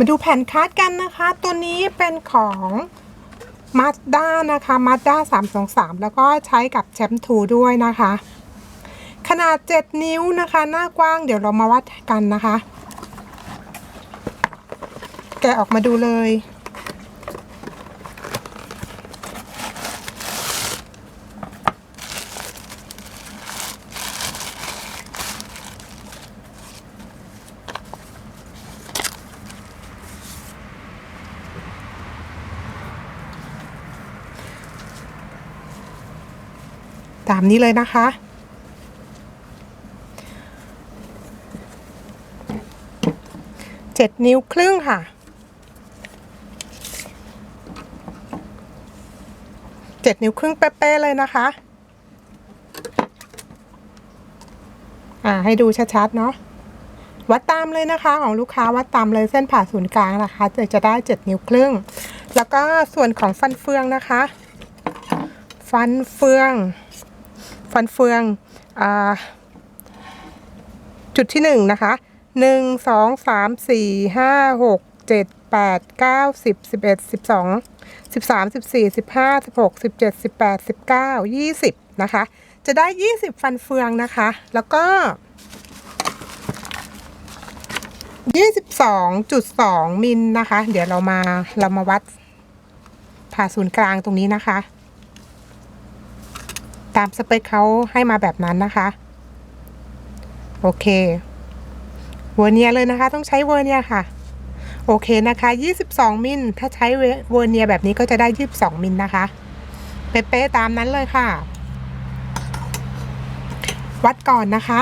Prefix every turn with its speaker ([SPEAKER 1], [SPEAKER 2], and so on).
[SPEAKER 1] มาดูแผ่นคัดกันนะคะ ตัวนี้เป็นของมาสด้านะคะมาด้าสามสองสามแล้วก็ใช้กับแชมป์2ด้วยนะคะ ขนาด 7 นิ้วนะคะ หน้ากว้างเดี๋ยวเรามาวัดกันนะคะ แกะออกมาดูเลย ตามนี้เลยนะคะ เจ็ดนิ้วครึ่งค่ะ เจ็ดนิ้วครึ่งเป๊ะๆเลยนะคะ อ่าให้ดูชัดๆเนาะวัดตามเลยนะคะของลูกค้าวัดตามเลยเส้นผ่าศูนย์กลางนะคะจะจะได้เจ็ดนิ้วครึ่ง แล้วก็ส่วนของฟันเฟืองนะคะ ฟันเฟือง ฟันเฟืองอจุดที่หนึ่งนะคะหนึ่งสองสามสี่ห้าหกเจ็ดแปดเก้าสิบสิบเอ็ดสิบสองสิบสามสิบสี่สิบห้าสิบหกสิบเจ็ดสิบแปดสิบเก้ายี่สิบนะคะ จะได้ยี่สิบฟันเฟืองนะคะ แล้วก็ยี่สิบสองจุดสองมิลนะคะ เดี๋ยวเรามาเรามาวัดผ่าศูนย์กลางตรงนี้นะคะ ตามสเปคเขาให้มาแบบนั้นนะคะ โอเคเวอร์เนียเลยนะคะ ต้องใช้เวอร์เนียค่ะ โอเคนะคะ 22 มิลถ้าใช้เวอร์เนียแบบนี้ก็จะได้ 22 มิลนะคะ เป๊ะๆตามนั้นเลยค่ะ วัดก่อนนะคะ